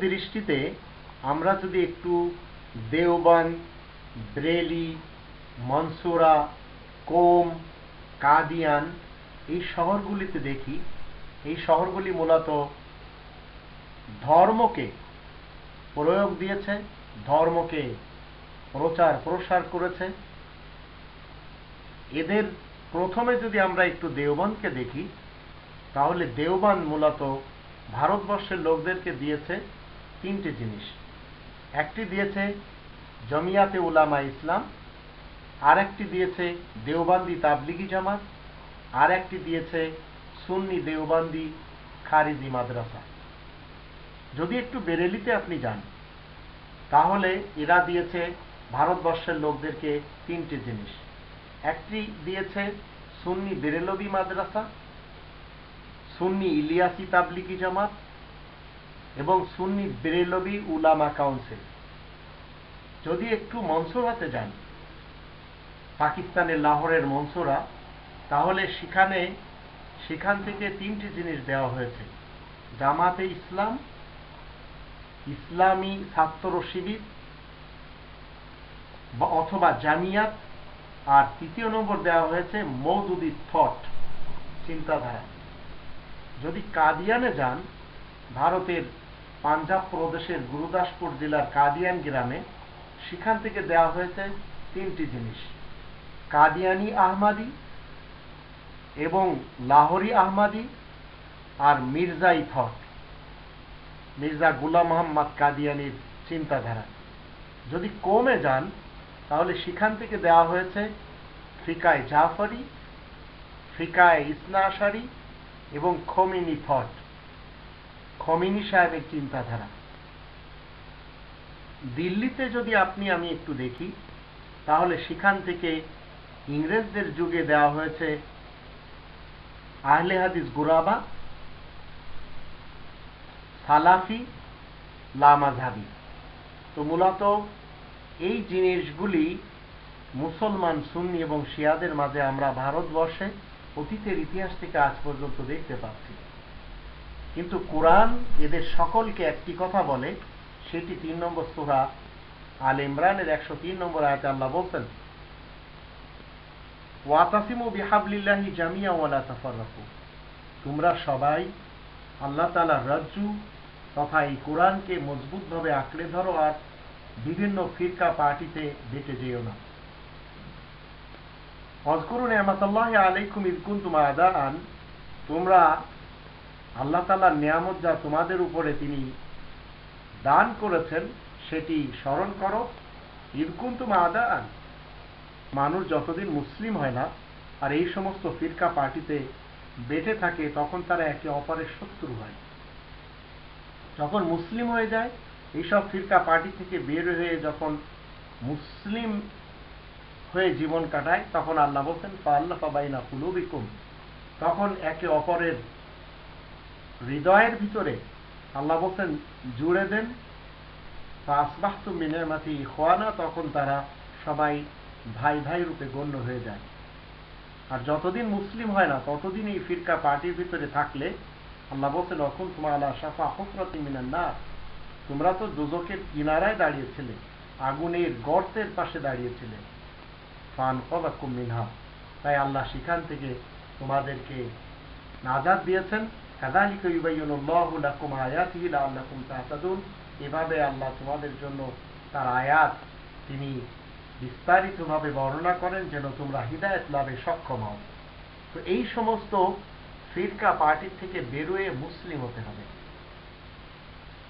দৃষ্টিতে আমরা যদি একটু দেওবান, ব্রেলি, মনসুরা, কোম, কাদিয়ান এই শহরগুলিতে দেখি, এই শহরগুলি মূলত ধর্মকে প্রয়োগ দিয়েছে, ধর্মকে প্রচার, প্রসার করেছে। এদের প্রথমে যদি আমরা একটু দেওবানকে দেখি, তাহলে দেওবান মূলত ভারতবর্ষের লোকদেরকে দিয়েছে তিনটে জিনিস। একটি দিয়েছে জমিয়াতে উলামা ইসলাম আর একটি দিয়েছে দেওবান্দি তাবলিগি জামাত আর একটি দিয়েছে সুন্নি দেওবান্দি খারিজি মাদ্রাসা। যদি একটু বেরেলিতে আপনি যান, তাহলে এরা দিয়েছে ভারতবর্ষের লোকদেরকে তিনটে জিনিস। একটি দিয়েছে সুন্নি বেরেলবি মাদ্রাসা, সুন্নি ইলিয়াসি তাবলিগি জামাত এবং সুন্নি বেরেলবি উলামা কাউন্সিল। যদি একটু মনসুরাতে যান, পাকিস্তানের লাহোরের মনসুরা তাহলে সেখানে, সেখান থেকে তিনটি জিনিস দেওয়া হয়েছে। জামাতে ইসলাম ইসলামী ছাত্র শিবির অথবা জামিয়াত, আর তৃতীয় নম্বর দেওয়া হয়েছে মৌদুদি থট চিন্তাধারা। যদি কাদিয়ানে যান, ভারতের পাঞ্জাব প্রদেশের গুরুদাসপুর জেলার কাদিয়ান গ্রামে, সেখান থেকে দেওয়া হয়েছে তিনটি জিনিস। কাদিয়ানি আহমাদি এবং লাহোরি আহমাদি আর মির্জাই থট। মির্জা গুলাম মোহাম্মদ কাদিয়ানির চিন্তাধারা। যদি কমে যান, তাহলে সেখান থেকে দেওয়া হয়েছে ফিকায় জাফরি, ফিকায় ইসনা আশারি এবং খমিনি থট খমিনি সাহেবের চিন্তাধারা। দিল্লিতে যদি আপনি, আমি একটু দেখি, তাহলে সেখান থেকে ইংরেজদের যুগে দেওয়া হয়েছে আহলে হাদিস গুরাবা সালাফি লামাঝাবি তো মূলত এই জিনিসগুলি মুসলমান, সুন্নি এবং শিয়াদের মাঝে আমরা ভারতবর্ষে অতীতের ইতিহাস থেকে আজ পর্যন্ত দেখতে পাচ্ছি। কিন্তু কোরআন এদের সকলকে একটি কথা বলে, সেটি তিন নম্বর সুরা আল ইমরানের একশো তিন নম্বর আয়তে আল্লাহ বলছেন, ওয়াতাসিমু বিহাবলিল্লাহি জামিয়া ওয়ালা তাফাররাকু। তোমরা সবাই আল্লাহ তাআলার রাজ্জু তথা এই কোরআনকে মজবুতভাবে আঁকড়ে ধরো আর বিভিন্ন ফিরকা পার্টিতে বেটে যেও না। অজকরু নেয়ামাতাল্লাহ আলাইকুম তোমরা আল্লাহ তালার নিয়ামত যা তোমাদের উপরে তিনি দান করেছেন, সেটি স্মরণ করো। ইদকুন তুমা মানুষ যতদিন মুসলিম হয় না আর এই সমস্ত ফিরকা পার্টিতে বেঁচে থাকে, তখন তারা একে অপরের শত্রু হয়। যখন মুসলিম হয়ে যায়, এইসব ফিরকা পার্টি থেকে বের হয়ে যখন মুসলিম হয়ে জীবন কাটায়, তখন আল্লাহ বলছেন পাল্লা পাবাইনা কুলুবিকুম। তখন একে অপরের হৃদয়ের ভিতরে আল্লাহ বলছেন, জুড়ে দেন। আসবাহতু মিনেমাতি খোয়ানা তখন তারা সবাই ভাই ভাই রূপে গণ্য হয়ে যায়। আর যতদিন মুসলিম হয় না, ততদিন এই ফিরকা পার্টির ভিতরে থাকলে আল্লাহ বলছেন অখন তোমার আল্লাহ সাফা হফরতি মিনার না তোমরা তো দুজকের কিনারায় দাঁড়িয়েছিলে, আগুনের গর্তের পাশে দাঁড়িয়েছিলে। ফান কবাকুম মিনহা। তাই আল্লাহ সেখান থেকে তোমাদেরকে নাজাদ দিয়েছেন। কাদালিক ইউবাইয়ুল্লাহু লাকুম আয়াতিহি লাআল্লাকুম তাহতাদুন। এভাবে আল্লাহ তোমাদের জন্য তার আয়াত তিনি বিস্তারিতভাবে বর্ণনা করেন, যেন তোমরা হৃদায়ত লাভে সক্ষম হও। তো এই সমস্ত ফিরকা পার্টির থেকে বেরোয়ে মুসলিম হতে হবে।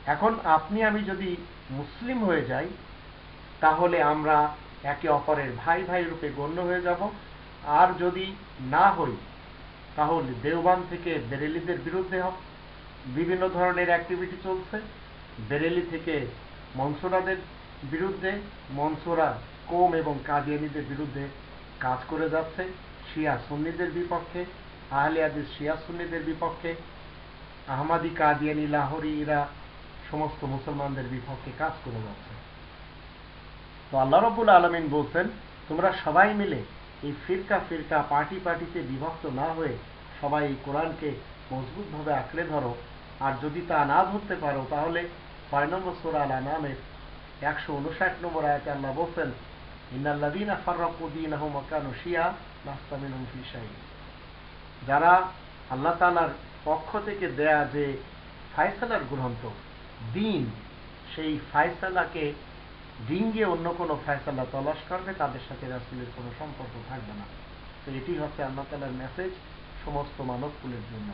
এখন আপনি, আমি যদি মুসলিম হয়ে যাই, তাহলে আমরা একে অপরের ভাই ভাই রূপে গণ্য হয়ে যাব। আর যদি না হই, তাহলে দেওবান থেকে বেরেলিদের বিরুদ্ধে বিভিন্ন ধরনের অ্যাক্টিভিটি চলছে। বেরেলি থেকে মনসুরাদের বিরুদ্ধে, মনসুরা কোম এবং কাদিয়ানিদের বিরুদ্ধে কাজ করে যাচ্ছে। শিয়া সুন্নিদের বিপক্ষে আহলে আদিস শিয়া সুন্নিদের বিপক্ষে, আহমাদি, কাদিয়ানি, লাহোরি এরা সমস্ত মুসলমানদের বিপক্ষে কাজ করে যাচ্ছে। তো আল্লাহ রবুল আলমিন বলছেন, তোমরা সবাই মিলে এই ফিরকা ফিরকা, পার্টি পার্টিতে বিভক্ত না হয়ে সবাই এই কোরআনকে মজবুতভাবে আঁকড়ে ধরো। আর যদি তা না ধরতে পারো, তাহলে ছয় নম্বর সোরাল আনামের একশো উনষাট নম্বর আয়াতে আল্লাহ বলছেন ইন্নাল্লাদিনা ফার্রাকুদ্দিন আহম আকানু শিয়া নাস্তামিন ফিসাই যারা আল্লাহ তালার পক্ষ থেকে দেয়া যে ফায়সালার গ্রন্থ, দিন, সেই ফায়সালাকে ডিঙ্গে অন্য কোনো ফায়সালা তলাশ করবে, তাদের সাথে রাসুলের কোনো সম্পর্ক থাকবে না। তো এটি হচ্ছে আল্লাহ তালার মেসেজ সমস্ত মানবকুলের জন্য।